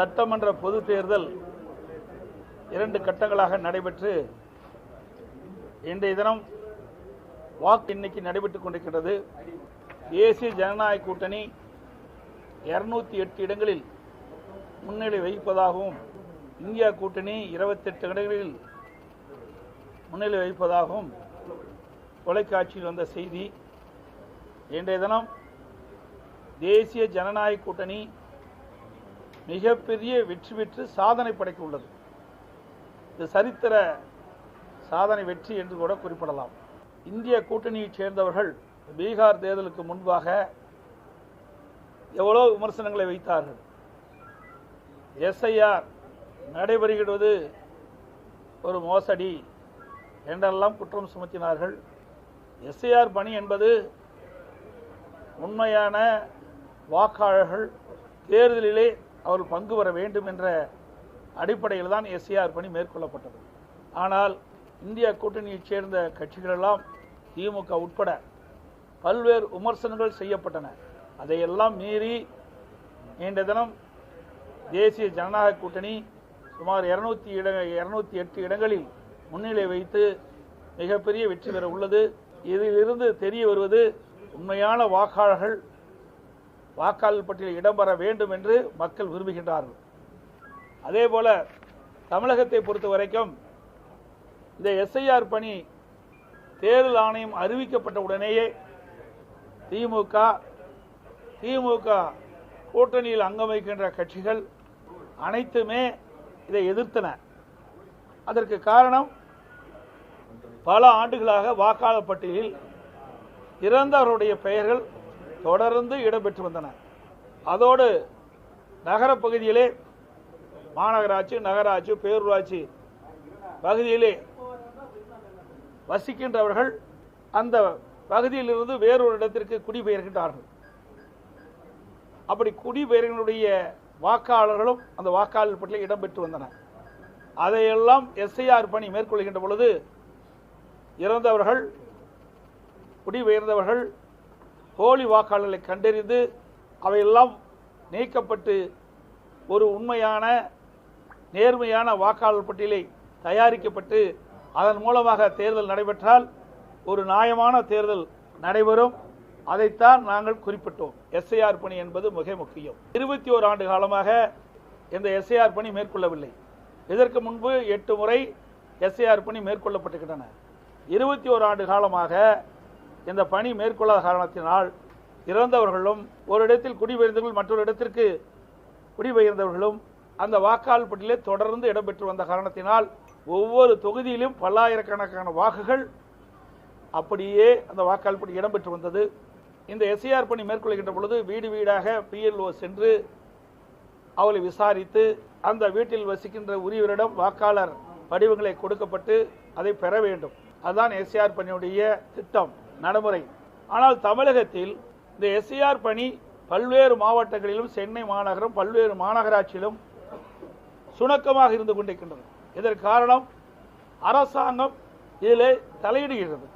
சட்டமன்ற பொது தேர்தல் இரண்டு கட்டங்களாக நடைபெற்று இன்றைய தினம் வாக்கு எண்ணிக்கை நடைபெற்றுக் கொண்டிருக்கிறது தேசிய ஜனநாயக கூட்டணி இருநூத்தி எட்டு இடங்களில் முன்னிலை வகிப்பதாகவும் இந்தியா கூட்டணி இருபத்தெட்டு இடங்களில் முன்னிலை வகிப்பதாகவும் தொலைக்காட்சியில் வந்த செய்தி. இன்றைய தினம் தேசிய ஜனநாயக கூட்டணி மிகப்பெரிய வெற்றி பெற்று சாதனை படைக்க உள்ளது இது சரித்திர சாதனை வெற்றி என்று கூட குறிப்பிடலாம். இந்திய கூட்டணியைச் சேர்ந்தவர்கள் பீகார் தேர்தலுக்கு முன்பாக எவ்வளோ விமர்சனங்களை வைத்தார்கள். எஸ்ஐஆர் நடைபெறுகிறது. ஒரு மோசடி என்றெல்லாம் குற்றம் சுமத்தினார்கள். எஸ்ஐஆர் பணி என்பது உண்மையான வாக்காளர்கள் தேர்தலிலே அவர்கள் பங்கு பெற வேண்டும் என்ற அடிப்படையில் தான் எஸ்ஐஆர் பணி மேற்கொள்ளப்பட்டது. ஆனால் இந்திய கூட்டணியைச் சேர்ந்த கட்சிகளெல்லாம் திமுக உட்பட பல்வேறு விமர்சனங்கள் செய்யப்பட்டன. அதையெல்லாம் மீறி நீண்ட தினம் தேசிய ஜனநாயக கூட்டணி சுமார் இருநூத்தி இட இரநூத்தி எட்டு இடங்களில் முன்னிலை வைத்து மிகப்பெரிய வெற்றி பெற உள்ளது. இதிலிருந்து தெரிய வருவது உண்மையான வாக்காளர்கள் வாக்காளர் பட்டியலில் இடம்பெற வேண்டும் என்று மக்கள் விரும்புகின்றார்கள். அதே போல தமிழகத்தை பொறுத்த வரைக்கும் இந்த எஸ்ஐஆர் பணி தேர்தல் ஆணையம் அறிவிக்கப்பட்ட உடனேயே திமுக திமுக கூட்டணியில் அங்கம் வைக்கின்ற கட்சிகள் அனைத்துமே இதை எதிர்த்தன. அதற்கு காரணம் பல ஆண்டுகளாக வாக்காளர் பட்டியலில் இறந்தவருடைய பெயர்கள் தொடர்ந்து இடம்பெற்று வந்தன. அதோடு நகரப்பகுதியிலே மாநகராட்சி நகராட்சி பேரூராட்சி பகுதியிலே வசிக்கின்றவர்கள் அந்த பகுதியிலிருந்து வேறொரு இடத்திற்கு குடிபெயர்கின்றார்கள். அப்படி குடிபெயர்களுடைய வாக்காளர்களும் அந்த வாக்காளர் பட்டியலில் இடம்பெற்று வந்தன. அதையெல்லாம் எஸ்ஐஆர் பணி மேற்கொள்கின்ற பொழுது இறந்தவர்கள் குடிபெயர்ந்தவர்கள் போலி வாக்காளர்களை கண்டறிந்து அவையெல்லாம் நீக்கப்பட்டு ஒரு உண்மையான நேர்மையான வாக்காளர் பட்டியலை தயாரிக்கப்பட்டு அதன் மூலமாக தேர்தல் நடைபெற்றால் ஒரு நியாயமான தேர்தல் நடைபெறும். அதைத்தான் நாங்கள் குறிப்பிட்டோம். எஸ்ஐஆர் பணி என்பது மிக முக்கியம். இருபத்தி ஓரு ஆண்டு காலமாக இந்த எஸ்ஐஆர் பணி மேற்கொள்ளவில்லை. இதற்கு முன்பு எட்டு முறை எஸ்ஐஆர் பணி மேற்கொள்ளப்பட்டுகின்றன இருபத்தி ஓர் ஆண்டு காலமாக இந்த பணி மேற்கொள்ளாத காரணத்தினால் இறந்தவர்களும் ஒரு இடத்தில் குடிபெயர்ந்தவர்கள் மற்றொரு இடத்திற்கு குடிபெயர்ந்தவர்களும் அந்த வாக்காளர் பட்டியலே தொடர்ந்து இடம்பெற்று வந்த காரணத்தினால் ஒவ்வொரு தொகுதியிலும் பல்லாயிரக்கணக்கான வாக்குகள் அப்படியே அந்த வாக்காளர் பட்டியல் இடம்பெற்று வந்தது. இந்த எஸ்ஐஆர் பணி மேற்கொள்கின்ற பொழுது வீடு வீடாக பிஎல்ஓ சென்று அவளை விசாரித்து அந்த வீட்டில் வசிக்கின்ற உரியவரிடம் வாக்காளர் படிவங்களை கொடுக்கப்பட்டு அதை பெற வேண்டும். அதுதான் எஸ்ஆர் பணியுடைய திட்டம். நடைமுறை. ஆனால் தமிழகத்தில் இந்த எஸ்ஐஆர் பணி பல்வேறு மாவட்டங்களிலும் சென்னை மாநகரம் பல்வேறு மாநகராட்சியிலும் சுணக்கமாக இருந்து கொண்டிருக்கின்றது. இதற்கு காரணம் அரசாங்கம் இதில் தலையிடுகிறது.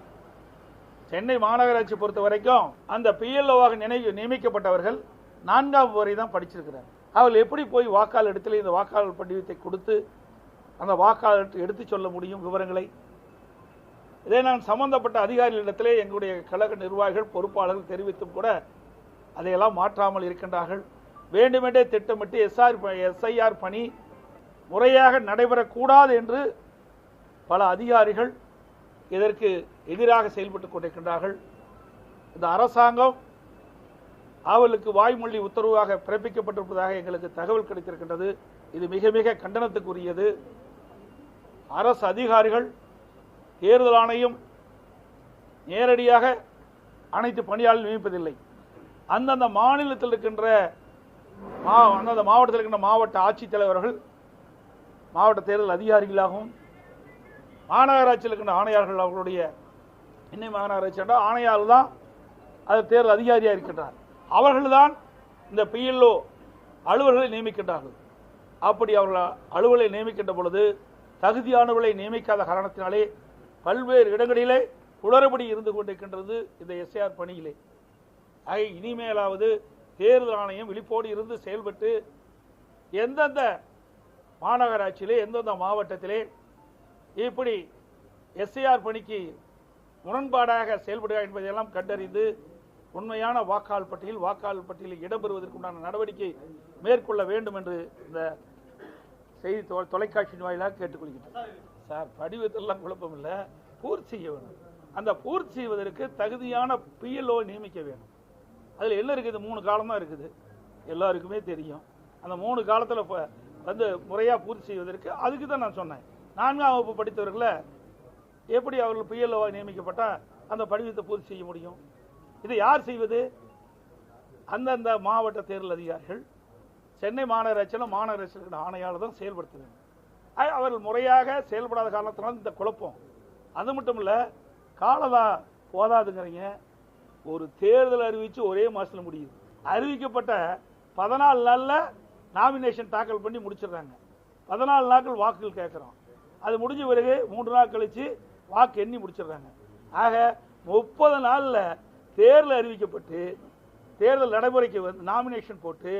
சென்னை மாநகராட்சி பொறுத்த வரைக்கும் அந்த பிஎல்ஓவாக நினைவு நியமிக்கப்பட்டவர்கள் நான்காம் வரை தான் படிச்சிருக்கிறார். அவர்கள் எப்படி போய் வாக்காளர் இடத்துல இந்த வாக்காளர் படிவத்தை கொடுத்து அந்த வாக்காளர் எடுத்து சொல்ல முடியும் விவரங்களை? இதை நான் சம்பந்தப்பட்ட அதிகாரிகளிடத்திலே எங்களுடைய கழக நிர்வாகிகள் பொறுப்பாளர்கள் தெரிவித்தும் கூட அதையெல்லாம் மாற்றாமல் இருக்கின்றார்கள். வேண்டுமென்றே திட்டமிட்டு எஸ்ஆர் எஸ்ஐஆர் பணி முறையாக நடைபெறக்கூடாது என்று பல அதிகாரிகள் இதற்கு எதிராக செயல்பட்டு கொண்டிருக்கின்றார்கள். இந்த அரசாங்கம் அவளுக்கு வாய்மொழி உத்தரவாக பிறப்பிக்கப்பட்டிருப்பதாக எங்களுக்கு தகவல் கிடைத்திருக்கின்றது. இது மிக மிக கண்டனத்துக்குரியது. அரசு அதிகாரிகள் தேர்தல் ஆணையம் நேரடியாக அனைத்து பணியாளர்கள் நியமிப்பதில்லை. அந்தந்த மாநிலத்தில் இருக்கின்ற மா அந்தந்த மாவட்டத்தில் இருக்கின்ற மாவட்ட ஆட்சித்தலைவர்கள் மாவட்ட தேர்தல் அதிகாரிகளாகவும் மாநகராட்சியில் இருக்கின்ற ஆணையாளர்கள் அவர்களுடைய இன்னை மாநகராட்சி என்றால் ஆணையாளர் தான் அது தேர்தல் அதிகாரியாக இருக்கின்றார். அவர்கள்தான் இந்த பிஎல்ஓ அலுவலர்களை நியமிக்கின்றார்கள். அப்படி அவர்கள் அலுவலை நியமிக்கின்ற பொழுது தகுதியானவர்களை நியமிக்காத காரணத்தினாலே பல்வேறு இடங்களிலே குளறுபடி இருந்து கொண்டிருக்கின்றது இந்த எஸ்ஐஆர் பணியிலே. ஆக இனிமேலாவது தேர்தல் ஆணையம் விழிப்போடு இருந்து செயல்பட்டு எந்தெந்த மாநகராட்சியிலே எந்தெந்த மாவட்டத்திலே இப்படி எஸ்ஐஆர் பணிக்கு முரண்பாடாக செயல்படுகிறார் என்பதையெல்லாம் கண்டறிந்து உண்மையான வாக்காளர் பட்டியல் வாக்காளர் பட்டியலில் இடம்பெறுவதற்குண்டான நடவடிக்கை மேற்கொள்ள வேண்டும் என்று இந்த செய்தி தொலைக்காட்சியின் வாயிலாக கேட்டுக்கொள்கிறேன் சார் படிவத்தெல்லாம் குழப்பம் இல்லை பூர்த்தி செய்ய வேணும் அந்த பூர்த்தி செய்வதற்கு தகுதியான பிஎல்ஓ நியமிக்க வேணும். அதில் என்ன இருக்குது? மூணு காலம் தான் இருக்குது. எல்லாருக்குமே தெரியும். அந்த மூணு காலத்தில் வந்து முறையாக பூர்த்தி செய்வதற்கு அதுக்கு தான் நான் சொன்னேன். நான்காம் வகுப்பு படித்தவர்களை எப்படி அவர்கள் பிஎல்ஓவாக நியமிக்கப்பட்டால் அந்த படிவத்தை பூர்த்தி செய்ய முடியும்? இதை யார் செய்வது? அந்தந்த மாவட்ட தேர்தல் அதிகாரிகள் சென்னை மாநகராட்சியில் மாநகராட்சியில் ஆணையாளர் தான் செயல்படுத்த வேண்டும். அவர்கள் முறையாக செயல்படாத காரணத்தினால இந்த குழப்பம். அது மட்டும் இல்லை காலதா போதாதுங்கிறீங்க. ஒரு தேர்தல் அறிவித்து ஒரே மாதத்தில் முடியுது. அறிவிக்கப்பட்ட பதினாலு நாளில் நாமினேஷன் தாக்கல் பண்ணி முடிச்சிடுறாங்க. பதினாலு நாட்கள் வாக்குகள் கேட்குறோம். அது முடிஞ்ச பிறகு மூன்று நாள் கழித்து வாக்கு எண்ணி முடிச்சிடுறாங்க. ஆக முப்பது நாளில் தேர்தல் அறிவிக்கப்பட்டு தேர்தல் நடைமுறைக்கு வந்து நாமினேஷன் போட்டு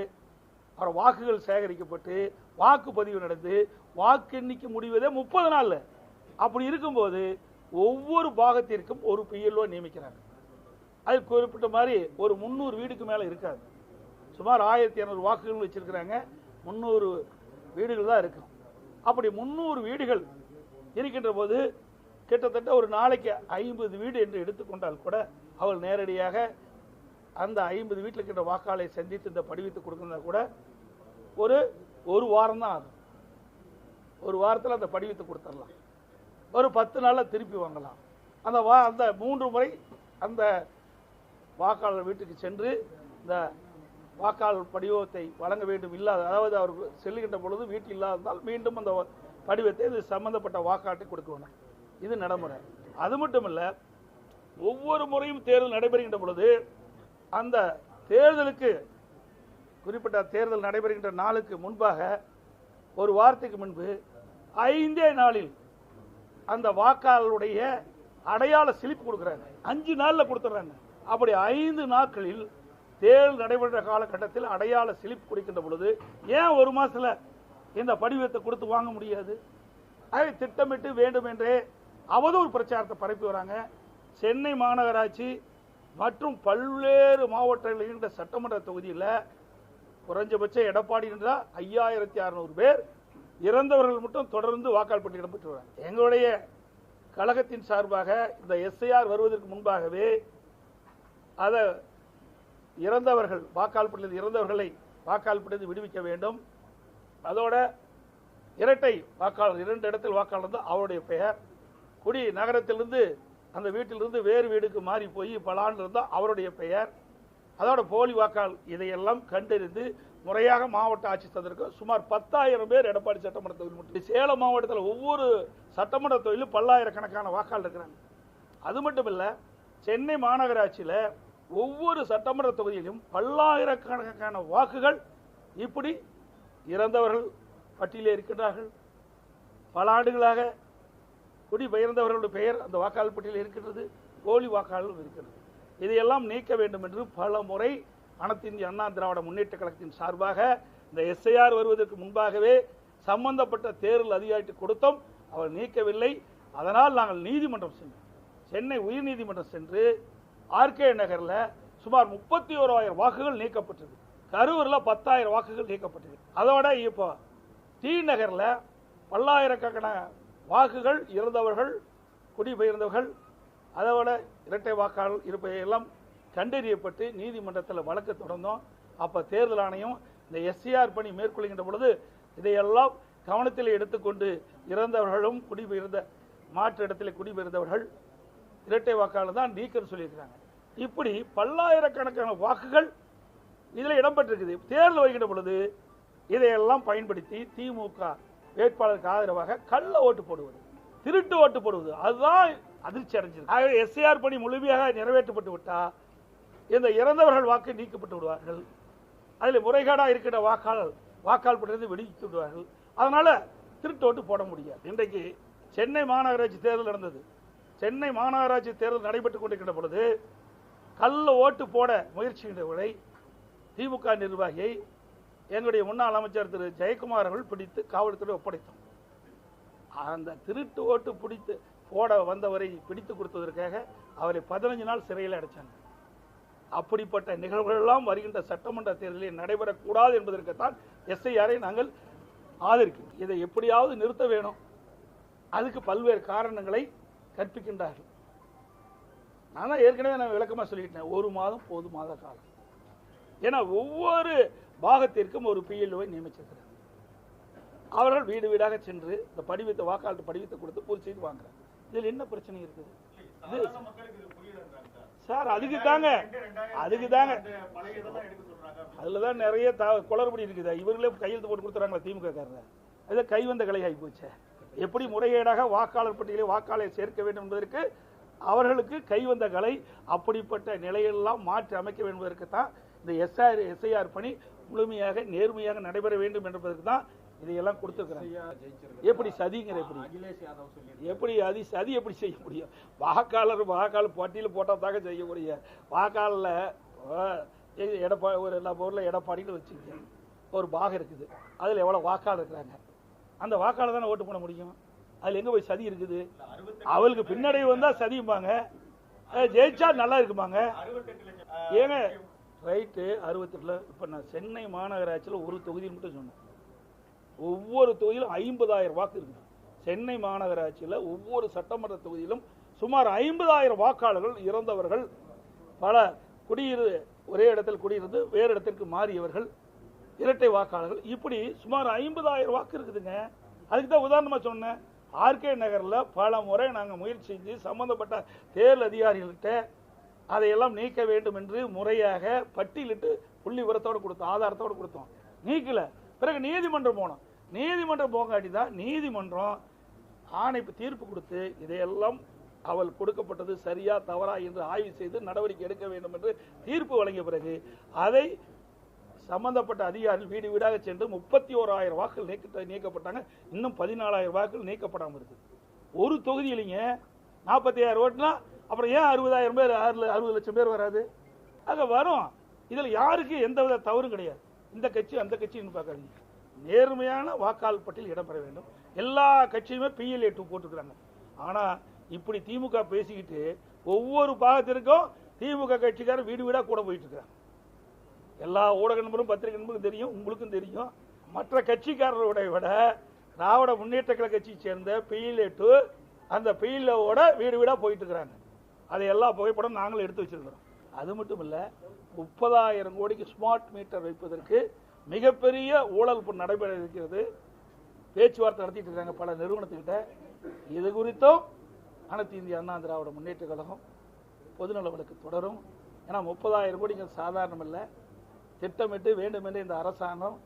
அப்புறம் வாக்குகள் சேகரிக்கப்பட்டு வாக்குப்பதிவு நடந்து வாக்கு எண்ணிக்கை முடிவதே முப்பது நாளில். அப்படி இருக்கும்போது ஒவ்வொரு பாகத்திற்கும் ஒரு பிஎல்ஓ நியமிக்கிறாங்க. அது குறிப்பிட்ட மாதிரி ஒரு முந்நூறு வீடுக்கு மேலே இருக்காது. சுமார் ஆயிரத்தி இரநூறு வாக்குகள் வச்சுருக்கிறாங்க. முந்நூறு வீடுகள் தான் இருக்கும் அப்படி முந்நூறு வீடுகள் இருக்கின்ற போது கிட்டத்தட்ட ஒரு நாளைக்கு ஐம்பது வீடு என்று எடுத்துக்கொண்டால் கூட அவள் நேரடியாக அந்த ஐம்பது வீட்டில் இருக்கின்ற வாக்காளரை சந்தித்து இந்த படிவத்தை கொடுக்கறதா கூட ஒரு ஒரு வாரம் தான் ஆகும். ஒரு வாரத்தில் அந்த படிவத்தை கொடுத்துடலாம். ஒரு பத்து நாளில் திருப்பி வாங்கலாம். அந்த வா அந்த மூன்று முறை அந்த வாக்காளர் வீட்டுக்கு சென்று இந்த வாக்காளர் படிவத்தை வழங்க வேண்டும் இல்லாத அதாவது அவர் செல்லுகின்ற பொழுது வீட்டில் இல்லாததால் மீண்டும் அந்த படிவத்தை இது சம்பந்தப்பட்ட வாக்காட்டை கொடுக்க இது நடைமுறை. அது மட்டும் இல்லை ஒவ்வொரு முறையும் தேர்தல் நடைபெறுகின்ற பொழுது அந்த தேர்தலுக்கு குறிப்பிட்ட தேர்தல் நடைபெறுகின்ற நாளுக்கு முன்பாக ஒரு வாரத்துக்கு முன்பு ஐந்தே நாளில் அந்த வாக்காளருடைய அடையாள சிலிப் கொடுக்குறாங்க. அஞ்சு நாளில் கொடுத்துட்றாங்க. அப்படி ஐந்து நாட்களில் தேர்தல் நடைபெற்ற காலகட்டத்தில் அடையாள சிலிப் கொடுக்கின்ற பொழுது ஏன் ஒரு மாசத்துல இந்த படிவத்தை கொடுத்து வாங்க முடியாது? அதை திட்டமிட்டு வேண்டும் என்றே அவதூறு பிரச்சாரத்தை பரப்பி வராங்க. சென்னை மாநகராட்சி மற்றும் பல்வேறு மாவட்டங்களில் இருக்கின்ற சட்டமன்ற தொகுதியில் குறைஞ்சபட்சம் எடப்பாடி என்றால் ஐயாயிரத்தி அறுநூறு பேர் இறந்தவர்கள் மட்டும் தொடர்ந்து வாக்காளர் பட்டியலிடம் பெற்று வராங்க எங்களுடைய கழகத்தின் சார்பாக இந்த எஸ்ஐஆர் வருவதற்கு முன்பாகவே அதை இறந்தவர்கள் வாக்காளர் பட்டியலில் இறந்தவர்களை வாக்காளர் பட்டியலில் விடுவிக்க வேண்டும். அதோட இரட்டை வாக்காளர் இரண்டு இடத்தில் வாக்காளர் இருந்தால் அவருடைய பெயர். குடி நகரத்திலிருந்து அந்த வீட்டிலிருந்து வேறு வீடுக்கு மாறி போய் பல ஆண்டு இருந்தால் அவருடைய பெயர். அதோட போலி வாக்காளர் இதையெல்லாம் கண்டறிந்து முறையாக மாவட்ட ஆட்சி தந்திருக்கோம் சுமார் பத்தாயிரம் பேர் எடப்பாடி சட்டமன்ற தொகுதி மட்டும். சேலம் மாவட்டத்தில் ஒவ்வொரு சட்டமன்ற தொகுதியிலும் பல்லாயிரக்கணக்கான வாக்காளர் இருக்கிறாங்க. அது மட்டும் இல்லை சென்னை மாநகராட்சியில் ஒவ்வொரு சட்டமன்ற தொகுதியிலும் பல்லாயிரக்கணக்கான வாக்குகள் இப்படி இறந்தவர்கள் பட்டியலில் இருக்கின்றார்கள். பல ஆண்டுகளாக குடிபெயர்ந்தவர்களுடைய பெயர் அந்த வாக்காளர் பட்டியலில் இருக்கின்றது போலி வாக்காளர்கள் இருக்கிறது இதையெல்லாம் நீக்க வேண்டும் என்று பல முறை அனைத்து இந்திய அண்ணா திராவிட முன்னேற்ற கழகத்தின் சார்பாக இந்த எஸ்ஐஆர் வருவதற்கு முன்பாகவே சம்பந்தப்பட்ட தேர்தல் அதிகாரிக்கு கொடுத்தோம். அவர் நீக்கவில்லை. அதனால் நாங்கள் நீதிமன்றம் சென்றோம் சென்னை உயர்நீதிமன்றம் சென்று ஆர்கே நகரில் சுமார் முப்பத்தி ஓராயிரம் வாக்குகள் நீக்கப்பட்டது கரூரில் பத்தாயிரம் வாக்குகள் நீக்கப்பட்டது அதோட இப்போ டி நகரில் பல்லாயிரக்கணக்கான வாக்குகள் இறந்தவர்கள் குடிபெயர்ந்தவர்கள் அதோட இரட்டை வாக்காளர் இருப்பதையெல்லாம் கண்டறியப்பட்டு நீதிமன்றத்தில் வழக்கு தொடர்ந்தோம். அப்போ தேர்தல் ஆணையம் இந்த எஸ்சிஆர் பணி மேற்கொள்கின்ற பொழுது இதையெல்லாம் கவனத்தில் எடுத்துக்கொண்டு இறந்தவர்களும் குடிபெயர்ந்த மாற்று இடத்துல குடிபெயர்ந்தவர்கள் இரட்டை வாக்காளர் தான் நீக்கன்னு சொல்லியிருக்கிறாங்க. இப்படி பல்லாயிரக்கணக்கான வாக்குகள் இதில் இடம்பெற்றிருக்குது. தேர்தல் வருகின்ற பொழுது இதையெல்லாம் பயன்படுத்தி திமுக வேட்பாளருக்கு ஆதரவாக கள்ள ஓட்டு போடுவது திருட்டு ஓட்டு போடுவது. அதுதான் அதிர்ச்சி அடைஞ்சது ஆகவே பணி முழுமையாக நிறைவேற்றப்பட்டு விட்டால் இந்த இறந்தவர்கள் வாக்கு நீக்கப்பட்டு விடுவார்கள். அதில் முறைகேடாக இருக்கிற வாக்காளர் வாக்காளர் பட்டியலிருந்து விடுவித்து விடுவார்கள். அதனால் திருட்டு ஓட்டு போட முடியாது. இன்றைக்கு சென்னை மாநகராட்சி தேர்தல் நடந்தது. சென்னை மாநகராட்சி தேர்தல் நடைபெற்று கொண்டிருக்கிற பொழுது கல்ல ஓட்டு போட முயற்சிகின்றவர்களை திமுக நிர்வாகியை எங்களுடைய முன்னாள் அமைச்சர் திரு. ஜெயக்குமார் அவர்கள் பிடித்து காவல்துறை ஒப்படைத்தோம். அந்த திருட்டு ஓட்டு பிடித்து போட வந்தவரை பிடித்து கொடுத்ததற்காக அவரை பதினஞ்சு நாள் சிறையில் அடைச்சாங்க. அப்படிப்பட்ட நிகழ்வுகள் எல்லாம் வருகின்ற சட்டமன்ற தேர்தலில் நடைபெறக்கூடாது என்பதற்குத்தான் எஸ்ஐஆரை நாங்கள் ஆதரிக்கிறோம். இதை எப்படியாவது நிறுத்த வேணும். அதுக்கு பல்வேறு காரணங்களை கற்பிக்கின்றார்கள். நான் தான் ஏற்கனவே நான் விளக்கமாக சொல்லிட்டேன். ஒரு மாதம் போது மாத காலம். ஏன்னா ஒவ்வொரு பாகத்திற்கும் ஒரு பிஎல்ஓவை நியமிச்சிருக்கிறார். அவர்கள் வீடு வீடாக சென்று இந்த படிவத்தை வாக்காளர் படிவத்தை கொடுத்து பூர்த்தி செய்து வாங்குறாங்க. இதில் என்ன பிரச்சனை இருக்குது? சார். அதுக்கு தாங்க. அதுக்கு தாங்க. அதில் தான் நிறைய குளறுபடி இருக்குது. இவர்களே கையெழுத்து போட்டு கொடுத்துறாங்களா திமுக காரங்க அது கைவந்த கலை ஆகி போச்சு. எப்படி முறைகேடாக வாக்காளர் பட்டியலில் வாக்காளரை சேர்க்க வேண்டும் என்பதற்கு அவர்களுக்கு கைவந்த கலை அப்படிப்பட்ட நிலையெல்லாம் மாற்றி அமைக்க வேண்டும் என்பதற்கு தான் இந்த எஸ்ஆர் எஸ்ஐஆர் பணி முழுமையாக நேர்மையாக நடைபெற வேண்டும் என்பதற்கு தான் இதையெல்லாம் கொடுத்துருக்குறாங்க எப்படி சதிங்கிற எப்படி? எப்படி அது சதி எப்படி செய்ய முடியும்? வாக்காளர் வாக்காளர் பட்டியல் போட்டால் தாங்க செய்ய முடியும். வாக்காளரில் எடப்பா ஒரு எல்லா ஊரில் எடப்பாடின்னு வச்சுக்கோங்க ஒரு பாகம் இருக்குது. அதில் எவ்வளோ வாக்காளர் இருக்கிறாங்க? அந்த வாக்காளர் தானே ஓட்டு பண்ண முடியும்? அதில் எங்கே போய் சதி இருக்குது? அவளுக்கு பின்னடைவு வந்தால் சதியும்பாங்க. ஜெயிச்சா நல்லா இருக்குமாங்க? ஏங்க ரைட்டு அறுபத்தெட்டில் இப்போ நான் சென்னை மாநகராட்சியில் ஒரு தொகுதியில் மட்டும் சொன்னேன். ஒவ்வொரு தொகுதியிலும் ஐம்பதாயிரம் வாக்கு இருக்குது. சென்னை மாநகராட்சியில் ஒவ்வொரு சட்டமன்ற தொகுதியிலும் சுமார் ஐம்பதாயிரம் வாக்காளர்கள் இறந்தவர்கள் பல குடியிரு ஒரே இடத்தில் குடியிருந்து வேறு இடத்திற்கு மாறியவர்கள் இரட்டை வாக்காளர்கள். இப்படி சுமார் ஐம்பதாயிரம் வாக்கு இருக்குதுங்க. அதுக்கு தான் உதாரணமாக சொன்னேன். ஆர்கே நகரில் பல முறை நாங்கள் முயற்சி செஞ்சு சம்பந்தப்பட்ட தேர்தல் அதிகாரிகள்கிட்ட அதையெல்லாம் நீக்க வேண்டும் என்று முறையாக பட்டியலிட்டு புள்ளி உரத்தோடு கொடுத்தோம் ஆதாரத்தோடு கொடுத்தோம். நீக்கல. பிறகு நீதிமன்றம் போனோம் நீதிமன்றம் போகாட்டி தான் நீதிமன்றம் ஆணை தீர்ப்பு கொடுத்து இதையெல்லாம் அவள் கொடுக்கப்பட்டது சரியா தவறா என்று ஆய்வு செய்து நடவடிக்கை எடுக்க வேண்டும் என்று தீர்ப்பு வழங்கிய பிறகு அதை சம்பந்தப்பட்ட அதிகாரிகள் வீடு வீடாக சென்று முப்பத்தி ஓராயிரம் வாக்குகள் நீக்க நீக்கப்பட்டாங்க. இன்னும் பதினாலாயிரம் வாக்குகள் நீக்கப்படாமல் இருக்குது. ஒரு தொகுதியிலைங்க நாற்பத்தி ஆயிரம் ஓட்டுனா அப்புறம் ஏன் அறுபதாயிரம் பேர் ஆறு அறுபது லட்சம் பேர் வராது? ஆக வரும். இதில் யாருக்கு எந்த வித தவறும் கிடையாது. இந்த கட்சி அந்த கட்சின்னு பார்க்காதீங்க. நேர்மையான வாக்காளர் பட்டியல் இடம்பெற வேண்டும். எல்லா கட்சியுமே பிஎல்ஏ டூ போட்டுக்கிறாங்க ஆனால் இப்படி திமுக பேசிக்கிட்டு ஒவ்வொரு பாகத்திற்கும் திமுக கட்சிக்காரர் வீடு வீடாக கூட போயிட்டு இருக்கிறாங்க எல்லா ஊடக நண்பரும் பத்திரிகை நண்பரும் தெரியும் உங்களுக்கும் தெரியும். மற்ற கட்சிக்காரரோட விட திராவிட முன்னேற்ற கழக கட்சியை சேர்ந்த பிஎல்ஏ டூ அந்த பிஎல்ஓட வீடு வீடாக போயிட்டு இருக்கிறாங்க அதை எல்லா புகைப்படம் நாங்களும் எடுத்து வச்சிருக்கிறோம். அது மட்டும் இல்லை முப்பதாயிரம் கோடிக்கு ஸ்மார்ட் மீட்டர் வைப்பதற்கு மிகப்பெரிய ஊழல் நடைபெற இருக்கிறது. பேச்சுவார்த்தை நடத்திட்டு இருக்காங்க பல நிறுவனத்துக்கிட்ட. இது குறித்தும் அனைத்து இந்திய அண்ணா திராவிட முன்னேற்ற கழகம் பொதுநல வழக்கு தொடரும். ஏன்னா முப்பதாயிரம் கோடிங்க சாதாரணம் இல்லை திட்டமிட்டு வேண்டுமென்றே இந்த அரசாங்கம்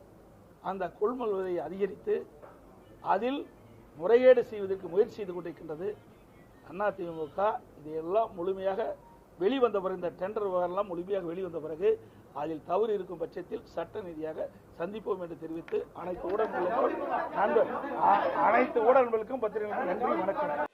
அந்த கொள்முதலை அதிகரித்து அதில் முறைகேடு செய்வதற்கு முயற்சி செய்து கொண்டிருக்கின்றது. அதிமுக இதையெல்லாம் முழுமையாக வெளிவந்த பிறகு இந்த டெண்டர் விவகாரம்லாம் முழுமையாக வெளிவந்த பிறகு அதில் தவறு இருக்கும் பட்சத்தில் சட்ட ரீதியாக சந்திப்போம் என்று தெரிவித்து அனைத்து ஊடகங்களுக்கும் நண்பர் அனைத்து ஊடகங்களுக்கும் பத்திரிகைகளுக்கும் நன்றி வணக்கம்.